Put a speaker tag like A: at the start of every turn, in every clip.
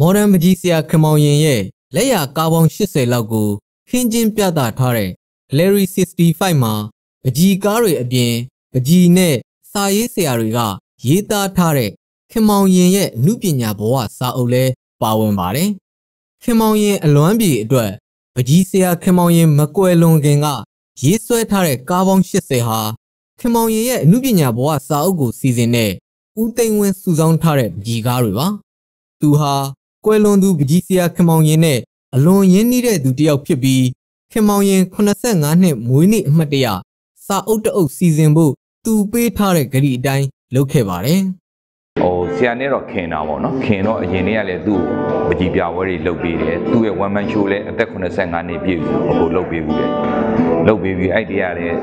A: မော်ဒန်ပကြီးဆရာခင်မောင်ရင်ရဲ့လက်ရကားပေါင်း80လောက်ကိုခင်းကျင်းပြသထားတဲ့ Larry 65မှာပကြီးကားတွေအပြင်ပကြီးနဲ့စာရေးဆရာတွေကရေးသားထားတဲ့ခင်မောင်ရင်ရဲ့အမှုပညာဘဝစာအုပ်လဲပါဝင်ပါတယ်။ခင်မောင်ရင်အလွမ်းပြေအတွက်ပကြီးဆရာခင်မောင်ရင်မကွယ်လွန်ခင်ကရေးဆွဲထားတဲ့ကားပေါင်း80ဟာခင်မောင်ရင်ရဲ့အမှုပညာဘဝစာအုပ်ကိုစီစဉ်တဲ့ဦးသိန်းဝင်းစုဆောင်းထားတဲ့ပကြီးကားတွေပါ။သူဟာ ကွယ်လွန်သူပကြီးဆရာခင်မောင်ရင်နဲ့အလွန်ရင်းနှီးတဲ့သူတစ်ယောက်ဖြစ်ပြီးခင်မောင်ရင်85နှစ်မွေးနေ့အမှတ်တရစာအုပ်တအုပ်စီစဉ်ဖို့သူပေးထားတဲ့ဂရီအတိုင်းလုပ်ခဲ့ပါတယ်။
B: ဟိုဆရာနဲ့တော့ခင်တာပေါ့နော်ခင်တော့အရင်တည်းကလည်းသူ့ကိုပကြီးပြပွဲတွေလုပ်ပေးတယ်သူ့ရဲ့ one man show လည်းအသက်85နှစ်ပြည့်ပြီဟိုလုပ်ပေးဘူးလေလုပ်ပေးပြီးအဲ့တည်းကလည်း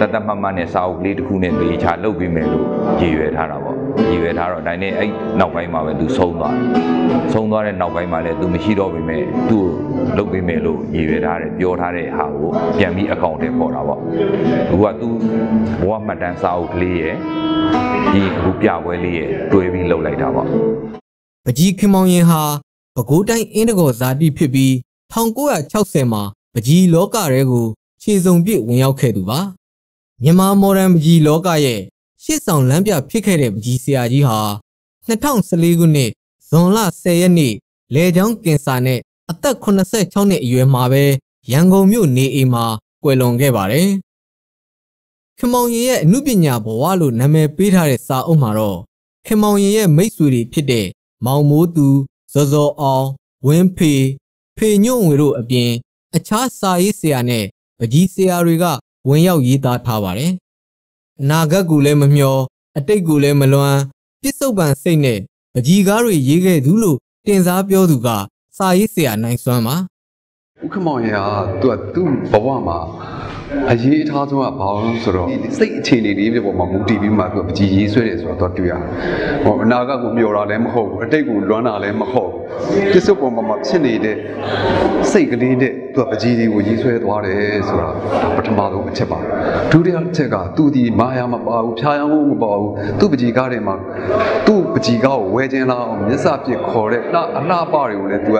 B: တတ်တတ်မှတ်မှတ်နဲ့စာအုပ်ကလေးတစ်ခုနဲ့တေချာလုပ်ပေးမယ်လို့ရည်ရွယ်ထားတာပေါ့ ရည်ရွယ်ထားတော့ဒါနဲ့အဲ့နောက်ပိုင်းမှာပဲသူဆုံးသွားတယ်ဆုံးသွားတဲ့နောက်ပိုင်းမှာလည်းသူမရှိတော့ပြီမဲ့သူ့ကိုလုပ်ပေးမယ်လို့ရည်ရွယ်ထားတယ်ပြောထားတဲ့ဟာကိုပြန်ပြီးအကောင့်ထဲပေါ်တာပေါ့သူကသူ့ဘဝမှတ်တမ်းစာအုပ်ကလေးရဲ့ဒီအခုပြပွဲလေးရဲ့တွဲပြီးလုပ်လိုက်တာပေါ့
A: ပကြီးခင်မောင်ရင်ဟာပဲခူးတိုင်းအင်းတကောဇာတိဖြစ်ပြီး1960မှာပကြီးလောကရဲကိုခြေစုံပြည့်ဝင်ရောက်ခဲ့သူပါမြန်မာမော်ဒန်ပကြီးလောကရဲ့ ရှေ့ဆောင်လမ်းပြဖြစ်ခဲ့တဲ့ပကြီးဆရာကြီးဟာ2014ခုနှစ်ဇွန်လ10ရက်နေ့လေချောင်းကင်ဆာနဲ့အသက်86နှစ်အရွယ်မှာပဲရန်ကုန်မြို့နေအိမ်မှာကွယ်လွန်ခဲ့ပါတယ်ခင်မောင်ရင်ရဲ့အမှုပညာဘဝလို့နာမည်ပေးထားတဲ့စာအုပ်မှာတော့ခင်မောင်ရင်ရဲ့မိတ်ဆွေတွေဖြစ်တဲ့မောင်မိုးသူဇော်ဇော်အောင်ဝင်းဖေဖေညွန့်ဝေတို့အပြင် အခြားစာရေးဆရာနဲ့ပကြီးဆရာတွေကဝင်ရောက်ရေးသားထားပါတယ်။အ နာဂတ်ကူလည်းမမျှော်အတိတ်ကူလည်းမလွမ်းပြစ္ဆုတ်ပံစိတ်နဲ့ပကြီးကားတွေရေးခဲ့သူလို့တင်စားပြောသူကစာရေးဆရာနိုင်စွမ်းပါ
C: ဥက္ကမောင်ရသူကသူ့ဘဝမှာ အရေးအထားဆုံးကဘာလို့ဆိုတော့စိတ်အခြေအနေလေးတွေပေါ်မှာမူတည်ပြီးမှသူကပကြီးရေးဆွဲတယ်ဆိုတော့တွေ့ရတယ်။ဟောအနာဂတ်ကိုမျှော်တာလည်းမဟုတ်ဘူးအတိတ်ကိုလွမ်းတာလည်းမဟုတ်ဘူး။ပြစ္ဆုတ်ပေါ်မှာဖြစ်နေတဲ့စိတ်ကလေးနဲ့သူကပကြီးတွေကိုရေးဆွဲသွားတယ်ဆိုတာပထမဆုံးအချက်ပါ။ဒုတိယအချက်ကသူဒီမာယာမပါဘူးဖြားယောင်းမပါဘူး။သူ့ပကြီးကားတွေမှာသူ့ပကြီးကားကိုဝဲခြင်းလားမျက်စပြစ်ခေါ်တဲ့လှအလှပတွေကိုလည်းသူက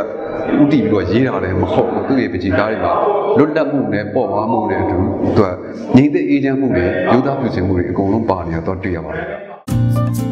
C: ဥတီပြီးတော့ရေးတာလည်းမဟုတ်ဘူးသူ့ရဲ့ပကြီးကားတွေမှာလွတ်လပ်မှုနဲ့ပေါ့ပါမှုနဲ့အတူသူကညီတဲ့အေးချမ်းမှုနဲ့ယူသားပြုခြင်းမှုတွေအကုန်လုံးပါနေတာတော့တွေ့ရပါတယ်